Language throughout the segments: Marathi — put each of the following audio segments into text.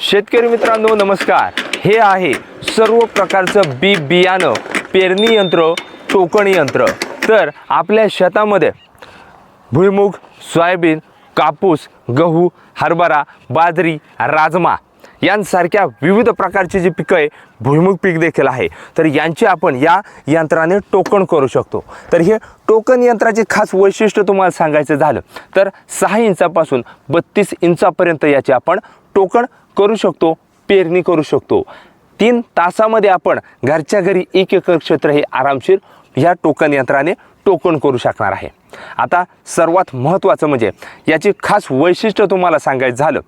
शेतकरी मित्रांनो नमस्कार. हे आहे सर्व प्रकारचं बी बियाणं पेरणी यंत्र टोकणी यंत्र. तर आपल्या शेतामध्ये भुईमुग सोयाबीन कापूस गहू हरभरा बाजरी राजमा यांसारख्या विविध प्रकारची जी पिकं आहे भुईमुग पीक देखील आहे. तर यांची आपण या यंत्राने टोकण करू शकतो. तर हे टोकन यंत्राचे खास वैशिष्ट्य तुम्हाला सांगायचं झालं तर सहा इंचापासून बत्तीस इंचापर्यंत याचे आपण टोकण करू शकतो पेरणी करू शकतो. तीन तासामध्ये आपण घरच्या घरी एक एकर क्षेत्र हे आरामशीर ह्या टोकन यंत्राने टोकन करू शकणार आहे. आता सर्वात महत्त्वाचं म्हणजे याची खास वैशिष्ट्य तुम्हाला सांगायचं झालं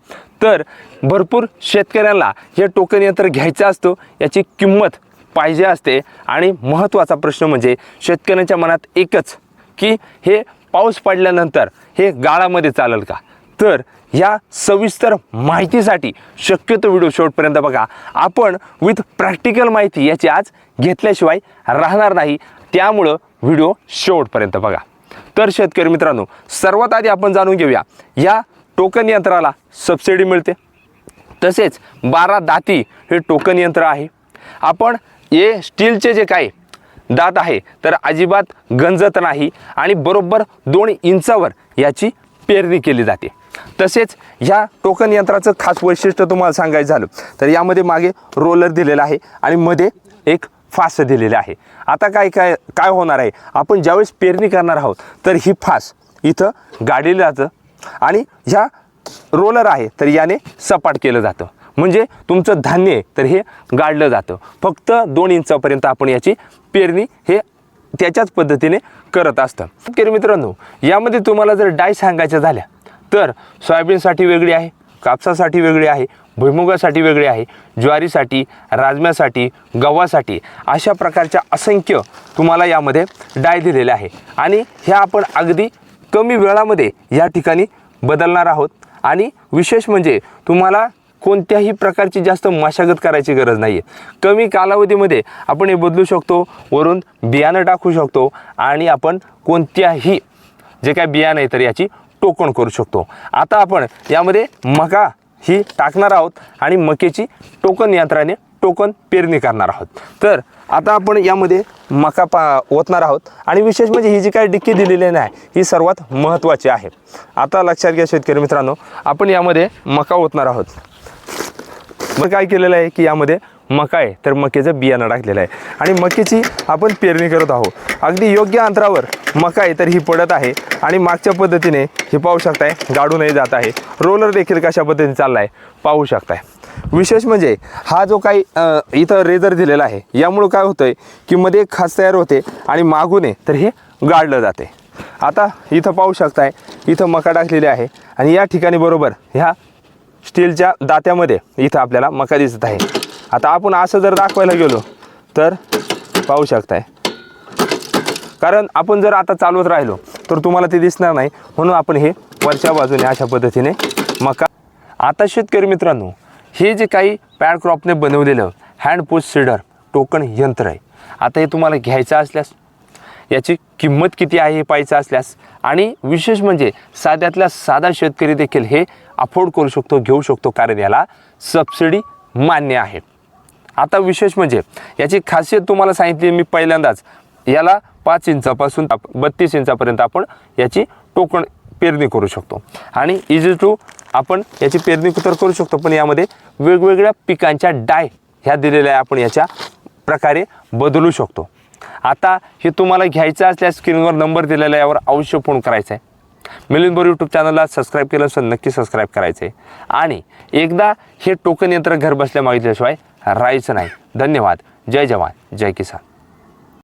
तर भरपूर शेतकऱ्यांना हे टोकन यंत्र घ्यायचं असतं याची किंमत पाहिजे असते आणि महत्त्वाचा प्रश्न म्हणजे शेतकऱ्यांच्या मनात एकच की हे पाऊस पडल्यानंतर हे गाळामध्ये चालेल का? तर या सविस्तर माहितीसाठी शक्यतो व्हिडिओ शेवटपर्यंत बघा. आपण विथ प्रॅक्टिकल माहिती याची आज घेतल्याशिवाय राहणार नाही. त्यामुळं व्हिडिओ शेवटपर्यंत बघा. तर शेतकरी मित्रांनो सर्वात आधी आपण जाणून घेऊया. या टोकन यंत्राला सबसिडी मिळते. तसेच बारा दाती हे टोकन यंत्र आहे. आपण हे स्टीलचे जे काही दात आहे तर अजिबात गंजत नाही आणि बरोबर दोन इंचावर याची पेरणी केली जाते. तसेच ह्या टोकन यंत्राचं खास वैशिष्ट्य तुम्हाला सांगायचं झालं तर यामध्ये मागे रोलर दिलेला आहे आणि मध्ये एक फास दिलेले आहे. आता काय काय काय होणार आहे? आपण ज्यावेळेस पेरणी करणार आहोत तर ही फास इथं गाडीला जातं आणि ह्या रोलर आहे तर याने सपाट केलं जातं. म्हणजे तुमचं धान्य आहे तर हे गाडलं जातं. फक्त दोन इंचापर्यंत आपण याची पेरणी हे त्याच्याच पद्धतीने करत असतं. शेतकरी मित्रांनो यामध्ये तुम्हाला जर डाय सांगायच्या झाल्या तर सोयाबीनसाठी वेगळी आहे कापसासाठी वेगळी आहे भुईमुगासाठी वेगळी आहे ज्वारीसाठी राजम्यासाठी गव्हासाठी अशा प्रकारच्या असंख्य तुम्हाला यामध्ये डाय दिलेले आहे. आणि ह्या आपण अगदी कमी वेळामध्ये या ठिकाणी बदलणार आहोत. आणि विशेष म्हणजे तुम्हाला कोणत्याही प्रकारची जास्त मशागत करायची गरज नाही आहे कमी कालावधीमध्ये आपण हे बदलू शकतो वरून बियाणं टाकू शकतो आणि आपण कोणत्याही जे काय बियाणं आहे तर याची टोकण करू शकतो. आता आपण यामध्ये मका ही टाकणार आहोत आणि मकेची टोकन यंत्राने टोकन पेरणी करणार आहोत. तर आता आपण यामध्ये मका पा ओतणार आहोत आणि विशेष म्हणजे ही जी काही डिक्की दिलेली नाही ही सर्वात महत्त्वाची आहे. आता लक्षात घ्या शेतकरी मित्रांनो आपण यामध्ये मका ओतणार आहोत. मग काय केलेलं आहे की यामध्ये मका आहे तर मकेचं बियाणं टाकलेलं आहे. आणि मकेची आपण पेरणी करत आहोत. अगदी योग्य अंतरावर मका आहे तर ही पडत आहे. आणि मागच्या पद्धतीने हे पाहू शकताय गाडूनही जात आहे. रोलर देखील कशा पद्धतीने चालला आहे पाहू शकताय. विशेष म्हणजे हा जो काही इथं रेझर दिलेला आहे यामुळं काय होतं आहे की मध्ये खास तयार होते आणि मागून आहे तर हे गाडलं जाते. आता इथं पाहू शकताय इथं मका टाकलेली आहे. आणि या ठिकाणी बरोबर ह्या स्टीलच्या दात्यामध्ये इथं आपल्याला मका दिसत आहे. आता आपण असं जर दाखवायला गेलो तर पाहू शकताय. कारण आपण जर आता चालवत राहिलो तर तुम्हाला ते दिसणार नाही. म्हणून आपण हे वरच्या बाजूने अशा पद्धतीने मका आता शेतकरी मित्रांनो हे जे काही पॅड क्रॉपने बनवलेलं हँड पुश सीडर टोकन यंत्र आहे आता हे तुम्हाला घ्यायचं असल्यास याची किंमत किती आहे हे पाहायचं असल्यास आणि विशेष म्हणजे साध्यातल्या साधा शेतकरी देखील हे अफोर्ड करू शकतो घेऊ शकतो कारण याला सबसिडी मान्य आहे. आता विशेष म्हणजे याची खासियत तुम्हाला सांगितली मी पहिल्यांदाच. याला पाच इंचापासून बत्तीस इंचापर्यंत आपण याची टोकण पेरणी करू शकतो. आणि इझी टू आपण याची पेरणी तर करू शकतो पण यामध्ये वेगवेगळ्या पिकांच्या डाय ह्या दिलेल्या आपण याच्या प्रकारे बदलू शकतो. आता हे तुम्हाला घ्यायचं असल्यास स्क्रीनवर नंबर दिलेला आहे, यावर अवश्य फोन करायचा आहे. मिलिंद बोर यूट्यूब चॅनलला सबस्क्राईब केलं असेल नक्की सबस्क्राईब करायचं आहे. आणि एकदा हे टोकन यंत्र घर बसल्या मागितल्याशिवाय राहायचं नाही. धन्यवाद. जय जवान. जय किसान.